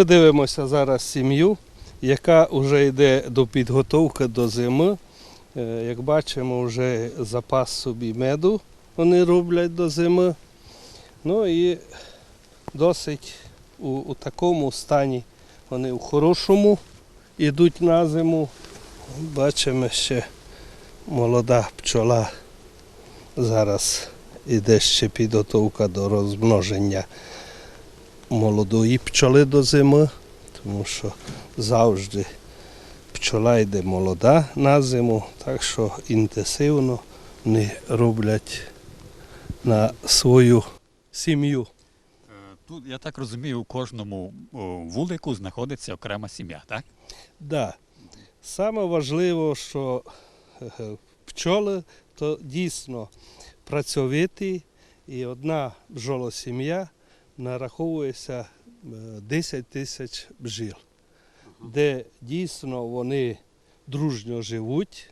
Ми дивимося зараз сім'ю, яка вже йде до підготовки до зими. Е, Як бачимо, вже запас собі меду вони роблять до зими. Ну і досить у, у такому стані вони у хорошому йдуть на зиму. Бачимо ще молода пчола. Зараз іде ще підготовка до розмноження молодої пчоли до зими, тому що завжди пчола йде молода на зиму, так що інтенсивно вони роблять на свою сім'ю. Е, Тут, я так розумію, у кожному вулику знаходиться окрема сім'я, так? Да. Саме важливо, що е, пчоли то дійсно працьовиті, і одна бджолосім'я нараховується е, 10 тисяч бджіл, де дійсно вони дружньо живуть,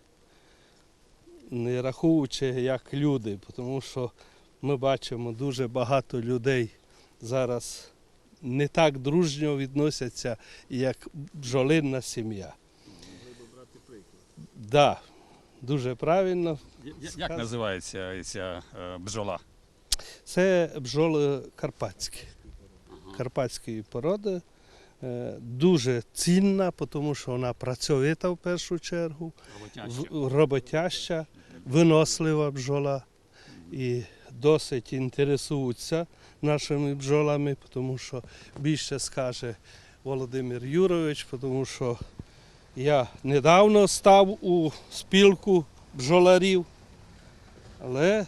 не рахуючи як люди, тому що ми бачимо дуже багато людей зараз не так дружньо відносяться, як бджолинна сім'я. брати приклад. Да, дуже правильно. Як називається ця е, бджола? Це бджоли карпатські, карпатської породи. Е, Дуже цінна, тому що вона працьовита в першу чергу, роботяща, винослива бджола. І досить інтересуються нашими бджолами, тому що більше скаже Володимир Юрович, тому що я недавно став у спілку бджоларів, але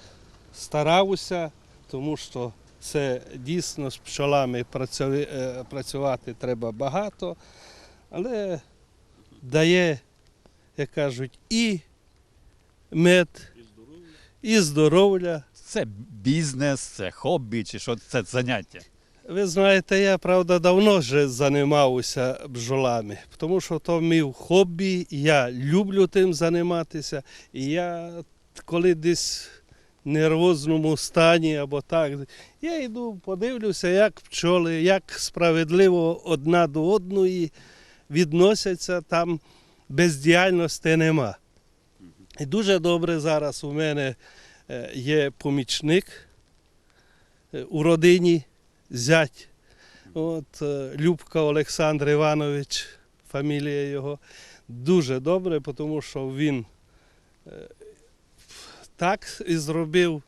старався, тому що це дійсно з пчолами е, працювати треба багато, але дає, як кажуть, і мед, і здоров'я. Це бізнес, це хобі, чи що це заняття? Ви знаєте, я правда давно вже займався бджолами, тому що то мій хобі, я люблю тим займатися. І я коли десь нервозному стані або так, я йду, подивлюся, як пчоли, як справедливо одна до одної відносяться, там бездіяльності нема. І дуже добре зараз у мене е, є помічник е, у родині зять. От, е, Любка Олександр Іванович, фамілія його. Дуже добре, тому що він так і зробив,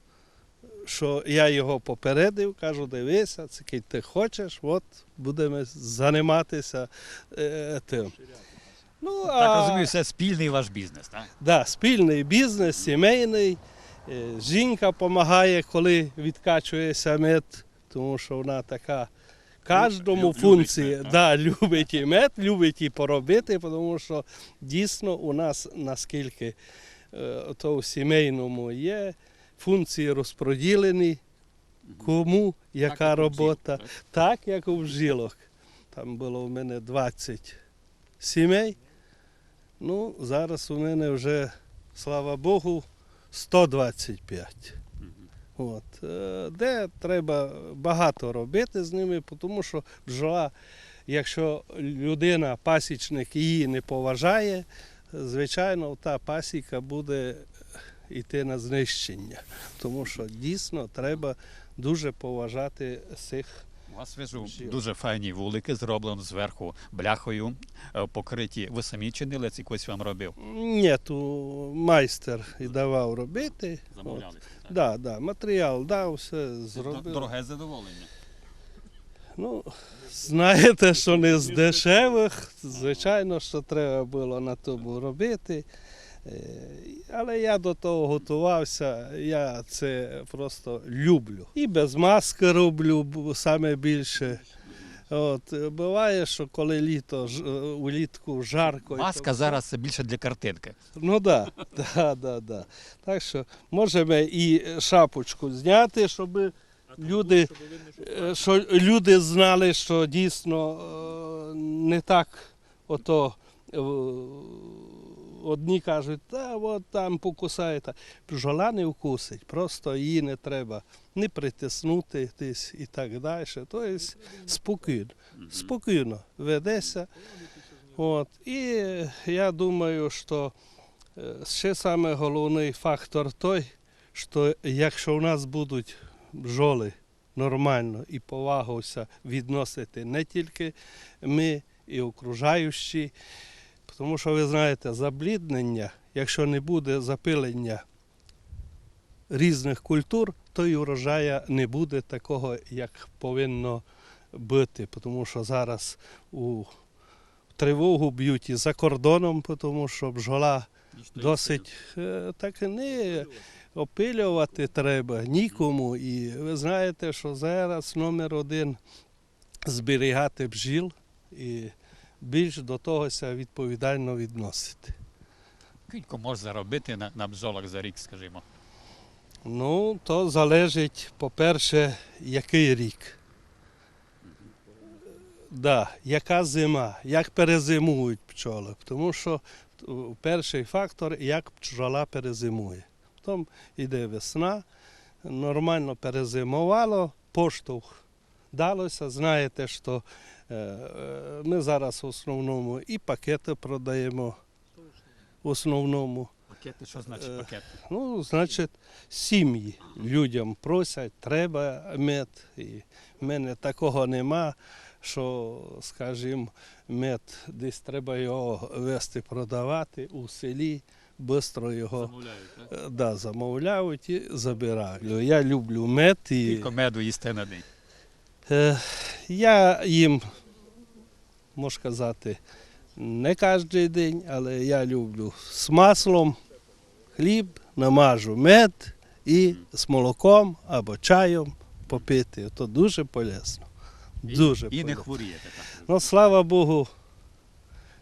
що я його попередив, кажу, дивися, це ти хочеш, от будемо займатися е, тим. Ну, Так розумію, це спільний ваш бізнес, так? Да, спільний бізнес, сімейний. Е, Жінка допомагає, коли відкачується мед, тому що вона така. Кожному функції мед, да, любить і мед, любить і поробити, тому що дійсно у нас наскільки то в сімейному є функції розподілені, кому яка як у робота. так? Так, як у бжилок. Там було в мене 20 сімей. Ну, зараз у мене вже, слава Богу, 125. От. е, Де треба багато робити з ними, тому що бджола, якщо людина, пасічник її не поважає, звичайно, та пасіка буде йти на знищення. Тому що дійсно треба дуже поважати цих У вас вижу дуже файні вулики, зроблено зверху бляхою, е, покриті. Ви самі чинили, чи якось вам робив? Ні, то майстер і давав робити. Замовляли. От. Да, да, матеріал дав, все зробив. Дороге задоволення. Ну, знаєте, що не з дешевих, звичайно, що треба було на тому робити. Е, Але я до того готувався, я це просто люблю. І без маски роблю саме більше. От, буває, що коли літо ж- е, улітку жарко. Маска то- зараз це більше для картинки. Ну так, да, да, да, да. так що можемо і шапочку зняти, щоб люди, е, що люди знали, що дійсно е, не так ото. е, Одні кажуть, та от там покусає. Та. Бджола не вкусить, просто її не треба не притиснути десь і так далі. Тобто спокійно. спокійно ведеться. От. І я думаю, що ще саме головний фактор той, що якщо у нас будуть бджоли нормально і повагося відносити не тільки ми і окружаючі, тому що ви знаєте, забліднення, якщо не буде запилення різних культур, то і урожая не буде такого, як повинно бути, тому що зараз у тривогу б'ють і за кордоном, тому що бджола досить е, так не опилювати треба нікому. І ви знаєте, що зараз номер один зберігати бджіл і більш до тогося відповідально відносити. Скільки можна заробити на, на бджолах за рік, скажімо? Ну, то залежить, по-перше, який рік. Да, яка зима, як перезимують пчоли. Тому що е, перший фактор, як пчола перезимує. Потім йде весна, нормально перезимувало, поштовх далося. Знаєте, що е, е, ми зараз в основному і пакети продаємо. В основному. Пакети, що значить Е, пакети? Ну, значить, сім'ї людям просять, треба мед. І в мене такого нема, що, скажімо, мед десь треба його вести продавати у селі, швидко його е, да, замовляють і забирають. Я люблю мед і Скільки меду їсте на день? е, я їм, можу сказати, не кожен день, але я люблю з маслом хліб, намажу мед і з молоком або чаєм попити. То дуже полезно. Дуже І не полезно. хворієте так. Ну, слава Богу,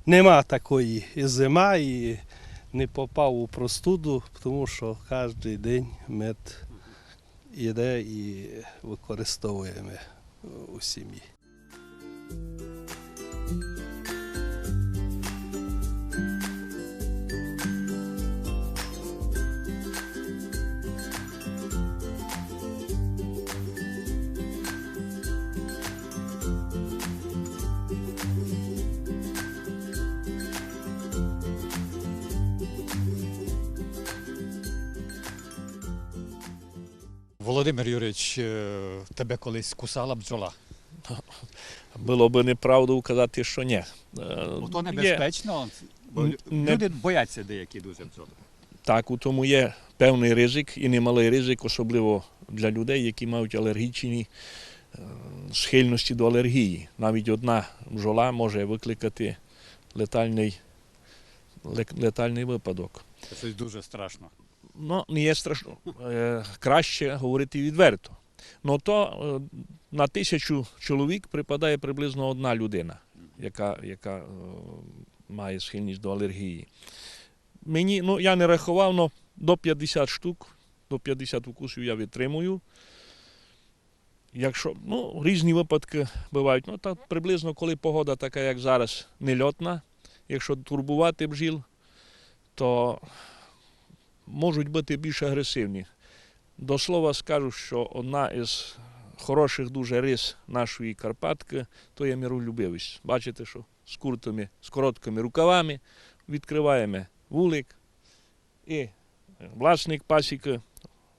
нема такої і зима, і не попав у простуду, тому що кожен день мед йде і використовуємо у сім'ї. Володимир Юрійович, е, тебе колись кусала бджола? Було б неправду казати, що ні. Е, Бо то небезпечно. Бо не- Люди бояться деякі дуже бджоли. так, у тому є певний ризик і немалий ризик, особливо для людей, які мають алергічні е, схильності до алергії. Навіть одна бджола може викликати летальний, летальний випадок. Це щось дуже страшно. Ну, не є страшно. Е, Краще говорити відверто. Ну то е, на тисячу чоловік припадає приблизно одна людина, яка, яка е, має схильність до алергії. Мені, ну я не рахував, але до 50 штук, до 50 укусів я витримую. Якщо ну, різні випадки бувають, ну так приблизно коли погода така, як зараз, нельотна, якщо турбувати бджіл, то можуть бути більш агресивні. До слова скажу, що одна із хороших дуже рис нашої Карпатки то є миролюбивість. Бачите, що з куртами, з короткими рукавами відкриваємо вулик і власник пасіки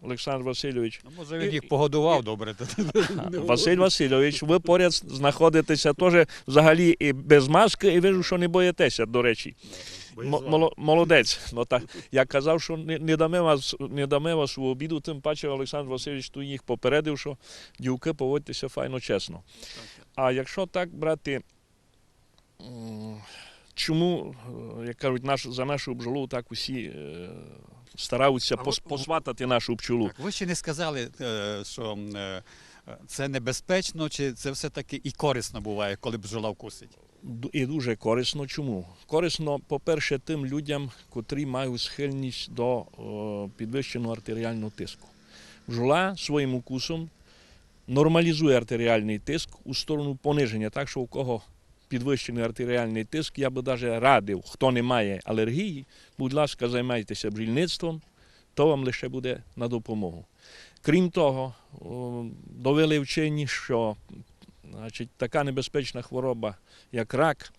Олександр Васильович. Ну, може він їх погодував добре. Василь Васильович, ви поряд знаходитеся теж взагалі і без маски, і вижу, що не боїтеся, до речі. Молодець. Ну, так, я казав, що не, не, дамо вас, не вас у обіду, тим паче Олександр Васильович тут їх попередив, що дівки поводьтеся файно чесно. А якщо так брати, чому, е, як кажуть, наш, за нашу бджолу так усі е, стараються А посватати нашу пчолу? Так, ви ще не сказали, е, що це небезпечно, чи це все-таки і корисно буває, коли бджола вкусить. І дуже корисно. Чому? Корисно, по-перше, тим людям, котрі мають схильність до підвищеного артеріального тиску. Бджола своїм укусом нормалізує артеріальний тиск у сторону пониження, так що у кого підвищений артеріальний тиск, я би навіть радив, хто не має алергії, будь ласка, займайтеся бджільництвом, то вам лише буде на допомогу. Крім того, довели вчені, що Значить, така небезпечна хвороба, як рак,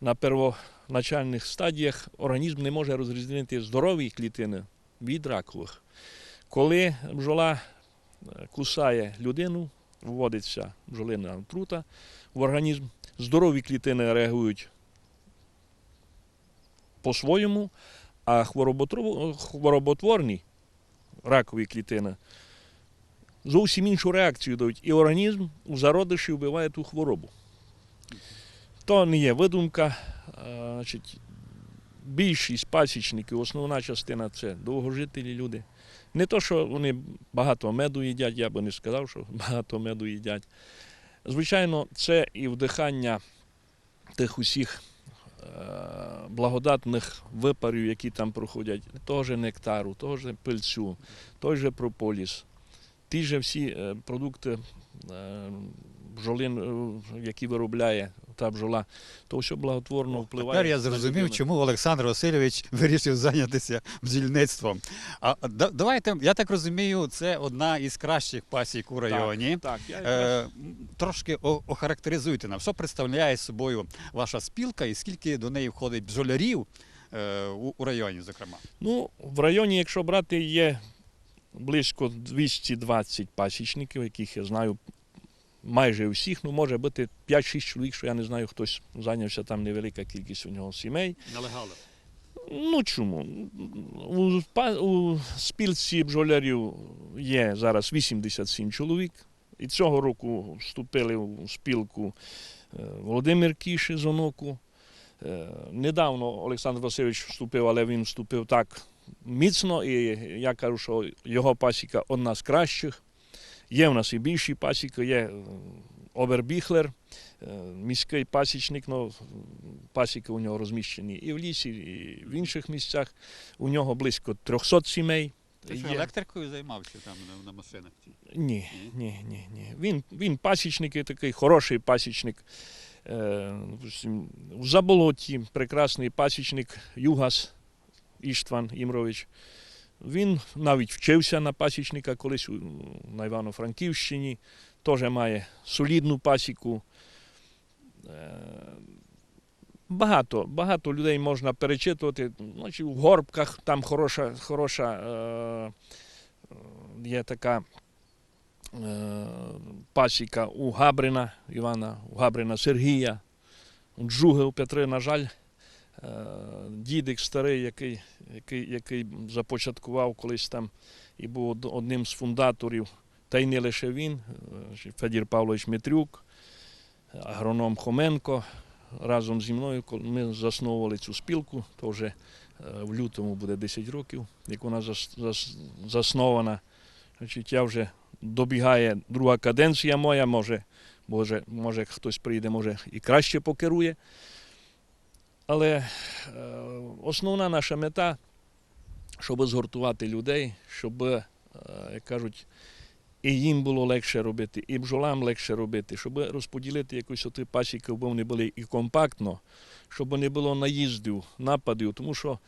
на первоначальних стадіях організм не може розрізнити здорові клітини від ракових. Коли бджола е, кусає людину, вводиться бджолина отрута в організм, здорові клітини реагують по-своєму, а хвороботворні ракові клітини зовсім іншу реакцію дають. І організм у зародиші вбиває ту хворобу. То не є видумка. Значить, більшість пасічників, основна частина це довгожителі люди. Не то, що вони багато меду їдять, я би не сказав, що багато меду їдять. Звичайно, це і вдихання тих усіх е, благодатних випарів, які там проходять, того же нектару, того же пильцю, той же прополіс, ті же всі е, продукти е, бджолин, е, які виробляє та бджола, то все благотворно впливає. Тепер я зрозумів, чому Олександр Васильович вирішив зайнятися бджільництвом. А да- давайте, я так розумію, це одна із кращих пасік у районі. Так, я Е, трошки охарактеризуйте нам, що представляє собою ваша спілка і скільки до неї входить бджолярів е, у, у районі, зокрема. Ну, в районі, якщо брати, є близько 220 пасічників, яких я знаю майже усіх. Ну, може бути 5-6 чоловік, що я не знаю, хтось зайнявся там невелика кількість у нього сімей. Нелегально. Ну чому? У, у спілці бджолярів є зараз 87 чоловік. І цього року вступили у спілку е, Володимир Кіш з Оноку. Е, Недавно Олександр Васильович вступив, але він вступив так міцно, і я кажу, що його пасіка одна з кращих. Є в нас і більші пасіки, є е, Обербіхлер, е, міський пасічник, ну, пасіки у нього розміщені і в лісі, і в інших місцях. У нього близько 300 сімей. Ти що, електрикою займався там на, на машинах? Ні, ні, ні, ні. Він, він пасічник і такий хороший пасічник. Е, в Заболоті прекрасний пасічник Югас Іштван Імрович. Він навіть вчився на пасічника колись на Івано-Франківщині, теж має солідну пасіку. Е, Багато, багато людей можна перечитувати. Значить, в горбках там хороша, хороша е, е, є така е, пасіка у Габрина Івана, у Габрина Сергія, у Джуги у Петри, на жаль, дідик старий, який, який, який започаткував колись там і був одним з фундаторів, та й не лише він, е, Федір Павлович Митрюк, агроном Хоменко. Разом зі мною, ми засновували цю спілку, то вже е, в лютому буде 10 років, як вона зас- зас- заснована. Значить, я вже добігає друга каденція моя, може, може, може хтось прийде, може і краще покерує. Але е, основна наша мета, щоб згуртувати людей, щоб, е, як кажуть, і їм було легше робити, і бджолам легше робити, щоб розподілити якось оті пасіки, бо вони були і компактно, щоб не було наїздів, нападів, тому що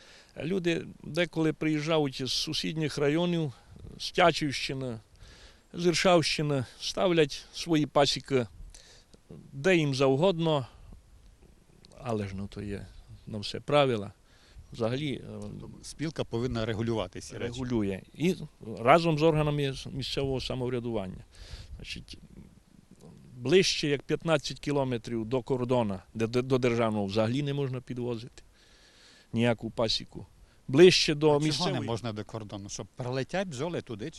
люди деколи приїжджають з сусідніх районів, з Тячівщини, з Іршавщини, ставлять свої пасіки де їм завгодно, але ж ну то є на все правила. Взагалі е, Спілка повинна регулюватися. регулює. І разом з органами місцевого самоврядування. Значить, ближче як 15 кілометрів до кордону, де до державного взагалі не можна підвозити ніяку пасіку. Ближче до А Чого не можна до кордону? Щоб прилетять бджоли туди?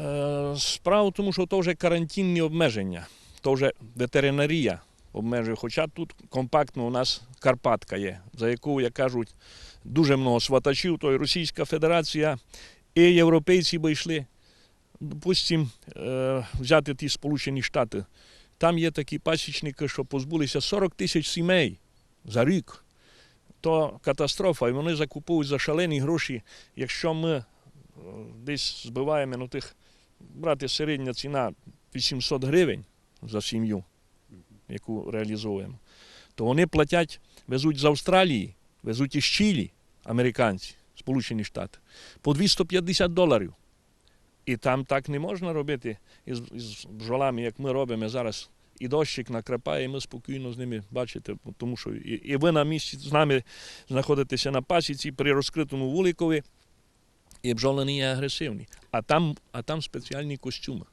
Е, Справа в тому, що то вже карантинні обмеження, то вже ветеринарія обмежує. Хоча тут компактно у нас Карпатка є, за яку, як кажуть, дуже много сватачів, то і Російська Федерація, і європейці би йшли. Допустим, е, взяти ті Сполучені Штати. Там є такі пасічники, що позбулися 40 тисяч сімей за рік. То катастрофа, і вони закуповують за шалені гроші. Якщо ми е, десь збиваємо ну, тих, брати середня ціна 800 гривень за сім'ю, яку реалізовуємо, то вони платять, везуть з Австралії, везуть із Чилі, американці, Сполучені Штати, по 250 доларів. І там так не можна робити із, із бджолами, як ми робимо зараз. і дощик накрапає, і ми спокійно з ними бачите, тому що і, і ви на місці з нами знаходитеся на пасіці при розкритому вуликові, і бджоли не є агресивні. А там, а там спеціальні костюми.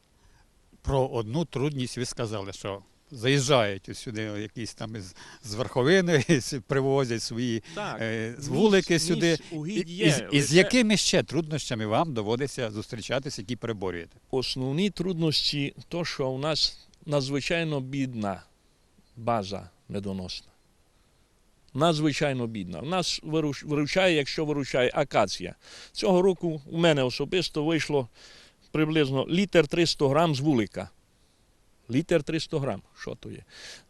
Про одну трудність ви сказали, що заїжджають сюди якісь там із, з верховини, привозять свої Так, е, вулики сюди. І, угідь і, є. з- і з якими ще труднощами вам доводиться зустрічатися, які переборюєте? Основні труднощі, то, що у нас надзвичайно бідна база медоносна. Надзвичайно бідна. У нас вируч- виручає, якщо виручає акація. Цього року у мене особисто вийшло приблизно літр 300 грам з вулика. Літр 300 грам. Що то є?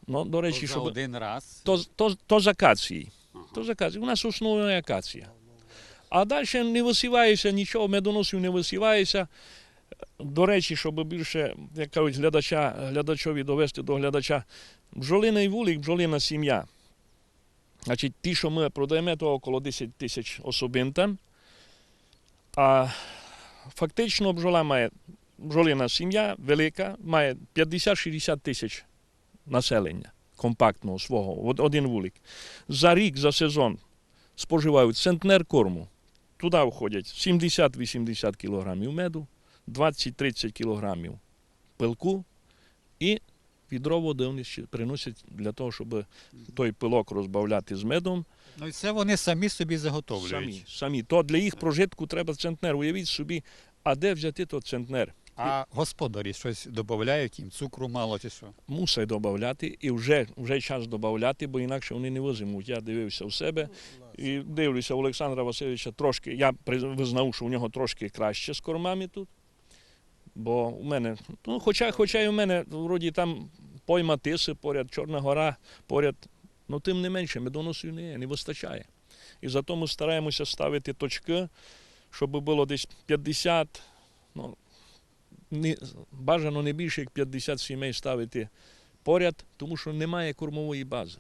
Ну, до речі, за щоб... один раз. то, то, то з акації. Ага. То акації. У нас основна акація. А далі не висівається нічого, медоносів не висівається. До речі, щоб більше, як кажуть, глядача, глядачові довести до глядача, бджолиний вулик, бджолина сім'я. Значить, ті, що ми продаємо, то около 10 тисяч особин там. А фактично бджола має, бджолина сім'я велика, має 50-60 тисяч населення компактного свого, один вулик. За рік, за сезон споживають центнер корму. Туди входять 70-80 кілограмів меду, 20-30 кілограмів пилку і відро води вони приносять для того, щоб той пилок розбавляти з медом. Ну і це вони самі собі заготовлюють. Самі, самі. То для їх прожитку треба центнер. Уявіть собі, а де взяти той центнер? А господарі щось додають їм, цукру мало чи що? Мусить додати, і вже, вже час додати, бо інакше вони не визимуть. Я дивився у себе і дивлюся у Олександра Васильовича трошки. Я визнав, що у нього трошки краще з кормами тут. Бо у мене, ну, хоча, хоча і у мене вроді там пойма тиси поряд, Чорна гора поряд, ну тим не менше, медоносів не, є, не вистачає. І зато ми стараємося ставити точки, щоб було десь 50, ну, не, бажано не більше як 50 сімей ставити поряд, тому що немає кормової бази.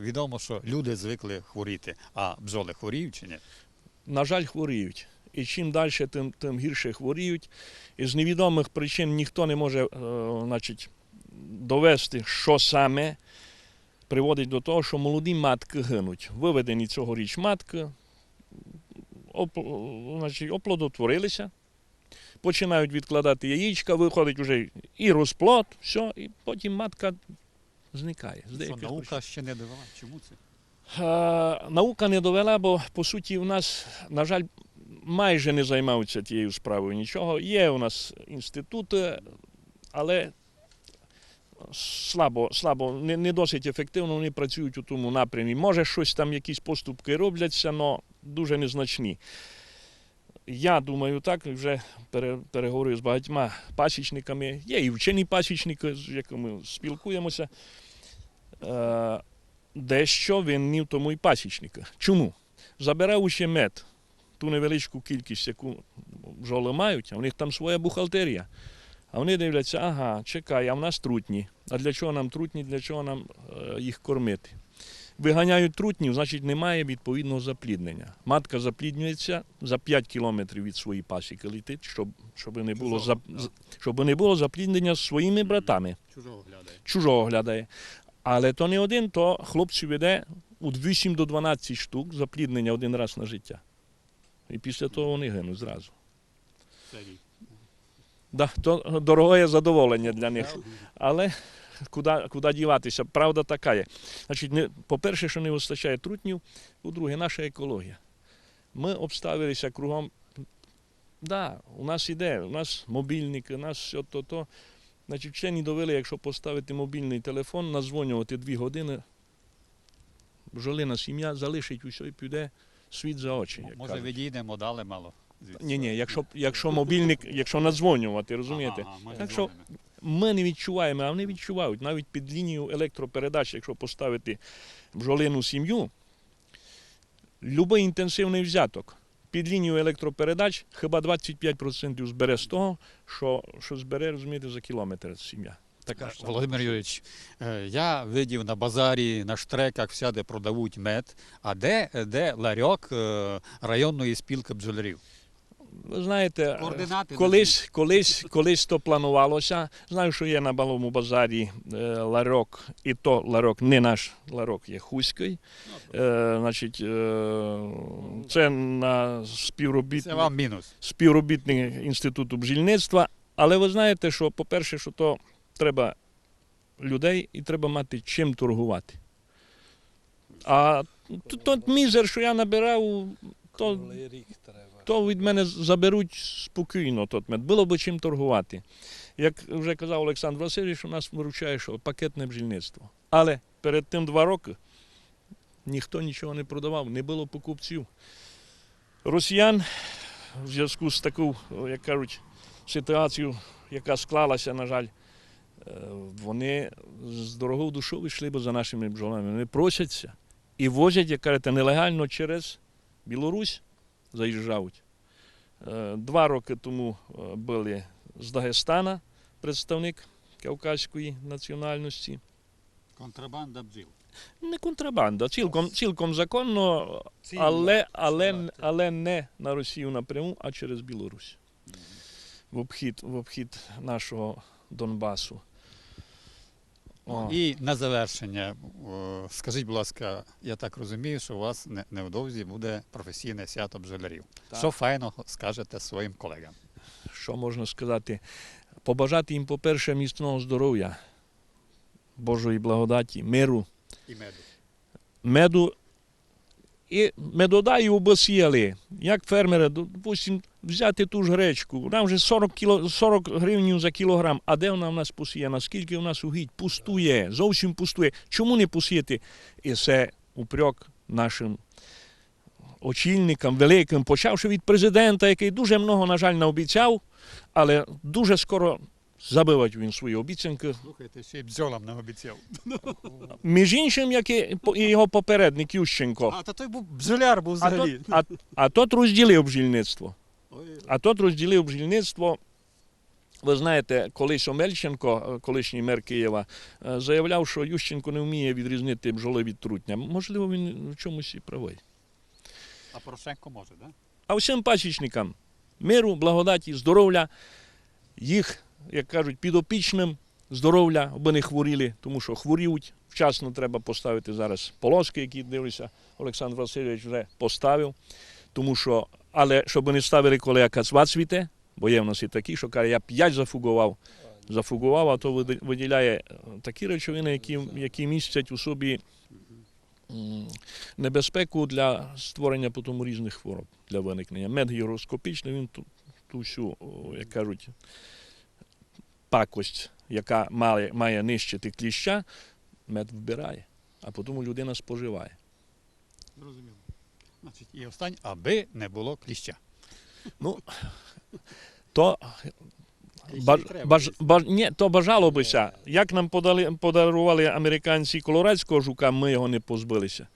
Відомо, що люди звикли хворіти, а бджоли хворіють чи ні? на жаль, хворіють. І чим далі, тим, тим гірше хворіють. І з невідомих причин ніхто не може е, значить, довести, що саме приводить до того, що молоді матки гинуть. Виведені цьогоріч матки, оп, значить, оплодотворилися, починають відкладати яєчка, виходить вже і розплод, все, і потім матка зникає. з Що деяких причин. наука ще не довела. Чому це? Е, Наука не довела, бо по суті в нас, на жаль, майже не займаються тією справою нічого. Є у нас інститути, але слабо, слабо, не, не досить ефективно вони працюють у тому напрямі. Може, щось там, якісь поступки робляться, але дуже незначні. Я думаю, так, вже переговорю з багатьма пасічниками. Є і вчені пасічники, з якими спілкуємося. Е, дещо винні в тому і пасічника. Чому? Забираючи мед, ту невеличку кількість, яку бджоли мають, а в них там своя бухгалтерія. А вони дивляться, ага, чекай, а в нас трутні. А для чого нам трутні, для чого нам е, їх кормити? Виганяють трутнів, значить немає відповідного запліднення. Матка запліднюється за 5 кілометрів від своєї пасіки летить, щоб, щоб, не було, Чужого, зап- щоб не було запліднення з своїми братами Чужого глядає. чужого глядає. Але то не один, то хлопці веде від 8 до 12 штук запліднення один раз на життя. І після того вони гинуть зразу. Да, то дорогое задоволення для них. Але куди, куди діватися? Правда така є. Значить, не, по-перше, що не вистачає трутнів, по-друге, наша екологія. Ми обставилися кругом. Да, у нас іде, у нас мобільники, у нас все то, то. Значить, вчені довели, якщо поставити мобільний телефон, назвонювати дві години, бджолина сім'я залишить усе і піде світ за очі. Як Може, кажуть. відійдемо, дали мало. звідси? Ні, ні, якщо, якщо мобільник, якщо надзвонювати, розумієте? Ага, ми Так що дзвонимо. ми не відчуваємо, а вони відчувають. Навіть під лінію електропередач, якщо поставити бджолину сім'ю, будь-який інтенсивний взяток під лінію електропередач хіба 25% збере з того, що, що збере, розумієте, за кілометр сім'я. Так, Володимир Юрійович, е, я видів на базарі, на штреках, всяде продають мед. А де, де ларьок е, районної спілки бджолярів? Ви знаєте, Координати колись, колись, колись то планувалося. Знаю, що є на Балому базарі е, ларьок, і то ларьок не наш ларьок, є Хуський. Е, значить, е, це на Це співробітник, вам мінус. співробітник інституту бджільництва. Але ви знаєте, що, по-перше, що то треба людей і треба мати чим торгувати. А т- той мізер, що я набирав, то то від мене заберуть спокійно тот мед. Було би чим торгувати. Як вже казав Олександр Васильович, у нас виручає що пакетне бджільництво. Але перед тим два роки ніхто нічого не продавав, не було покупців. Росіян в зв'язку з таку, як кажуть, ситуацією, яка склалася, на жаль, вони з дорогою душою йшли би за нашими бджолами. Вони просяться і возять, як кажете, нелегально через Білорусь заїжджають. Е, Два роки тому е, були з Дагестана представник кавказької національності. Контрабанда бджіл. Не контрабанда, цілком, цілком законно, але, але, але не на Росію напряму, а через Білорусь. В обхід, в обхід нашого Донбасу. О. І на завершення, скажіть, будь ласка, я так розумію, що у вас невдовзі буде професійне свято бджолярів. Так. Що файно скажете своїм колегам? що можна сказати, побажати їм, по-перше, міцного здоров'я, Божої благодаті, миру, І меду. меду і медодаю обосіяли. Як фермери, допустим, взяти ту ж гречку, нам вже 40, кіло, 40 гривень за кілограм, а де вона в нас посіяна? Скільки в нас угідь? Пустує, зовсім пустує. Чому не посіяти? І це упрек нашим очільникам великим, почавши від президента, який дуже много, на жаль, наобіцяв, але дуже скоро забивать він свої обіцянки. Слухайте, ще й бджолам не обіцяв. Між іншим, як і по- і його попередник Ющенко. А то той був бджоляр був А взагалі. тот, а, а тот розділив бджільництво. Ой, А тот розділив бджільництво. Ви знаєте, колись Омельченко, е, колишній мер Києва, е, заявляв, що Ющенко не вміє відрізнити бджоли від трутня. Можливо, він в чомусь і правий. А Порошенко може, так? А всім пасічникам миру, благодаті, здоров'я, їх, як кажуть, підопічним здоров'я, аби не хворіли, тому що хворіють. Вчасно треба поставити зараз полоски, які дивлюся, Олександр Васильович вже поставив. Тому що, але щоб не ставили, коли якась цвіте, бо є в нас і такі, що каже, я п'ять зафугував, зафугував, а то виділяє е, такі речовини, які, які містять у собі небезпеку для створення потім різних хвороб для виникнення. Мед гіроскопічний, він ту, ту всю, як кажуть, пакость, яка має, має нищити кліща, мед вбирає, а потім людина споживає. Зрозуміло. Значить, і останнє, аби не було кліща. Ну, то Баж, баж, баж, ні, то бажало бися. Як нам подали, подарували американці колорадського жука, ми його не позбилися.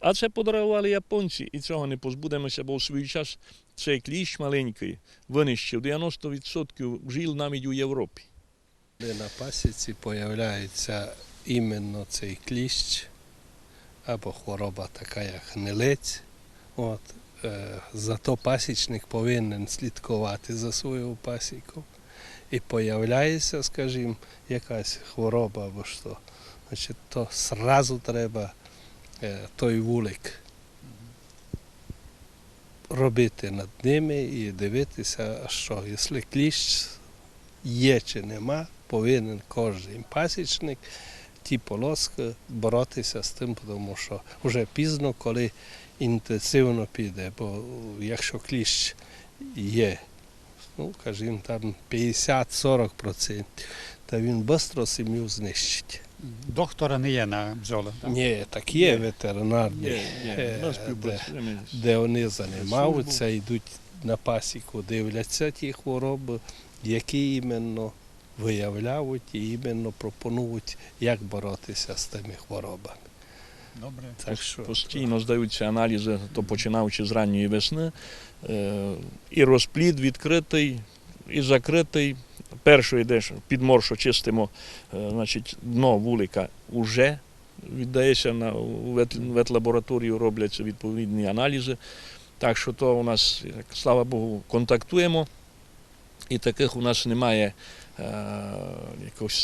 А це подарували японці, і цього не позбудемося, бо в свій час цей кліщ маленький винищив 90% бджіл навіть у Європі. На пасіці появляється іменно цей кліщ або хвороба така, як гнилець. От, е, зато пасічник повинен слідкувати за своєю пасікою. І появляється, скажімо, якась хвороба або що. Значить, то сразу треба е, той вулик робити над ними і дивитися, що якщо кліщ є чи нема, повинен кожен пасічник ті полоски боротися з тим, тому що вже пізно, коли інтенсивно піде, бо якщо кліщ є, ну, кажімо, там 50-40%, то він швидко сім'ю знищить. Доктора не є на бджоли. так? Ні, так є Є. ветеринарні, Є, є, е, де, де вони займаються, йдуть на пасіку, дивляться ті хвороби, які іменно виявляють і іменно пропонують, як боротися з тими хворобами. Добре. Так що Постійно здаються аналізи, то починаючи з ранньої весни. Е, І розплід відкритий, і закритий, Перший йдеш під моршу чистимо, е, значить, дно вулика вже віддається на ветлабораторію, робляться відповідні аналізи. Так що то у нас, слава Богу, контактуємо, і таких у нас немає е,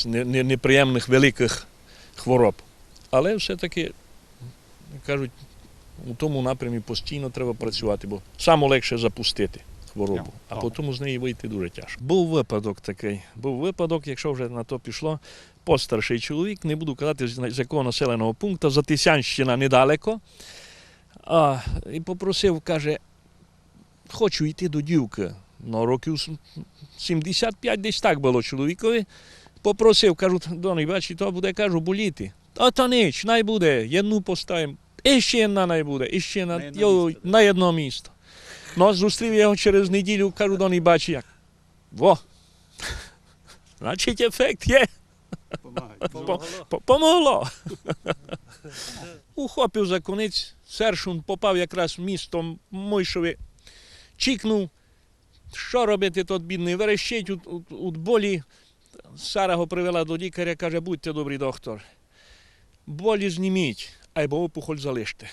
не- неприємних великих хвороб. Але все-таки, кажуть, у тому напрямі постійно треба працювати, бо саме легше запустити хворобу, а потім з неї вийти дуже тяжко. Був випадок такий. Був випадок, якщо вже на то пішло, постарший чоловік, не буду казати, з якого населеного пункту, Затисянщина недалеко. А, і попросив, каже, хочу йти до дівки. Ну, років 75 десь так було чоловікові. Попросив, кажу, доні, бачи, то буде, кажу, боліти. А то ніч, най буде, одну поставимо. І ще одна най буде, і ще на, На одно місто, на одно місто. Ну, зустрів я його через неділю, кажу, доні, бачи, як. Во. Значить, ефект є. Помогло. Ухопив за конець, сершун попав якраз в місто Мойшове, чікнув. Що робити тот бідний? Верещить у, у, у болі. Сара його привела до лікаря, каже, будьте добрий доктор. Болі зніміть, або опухоль залиште.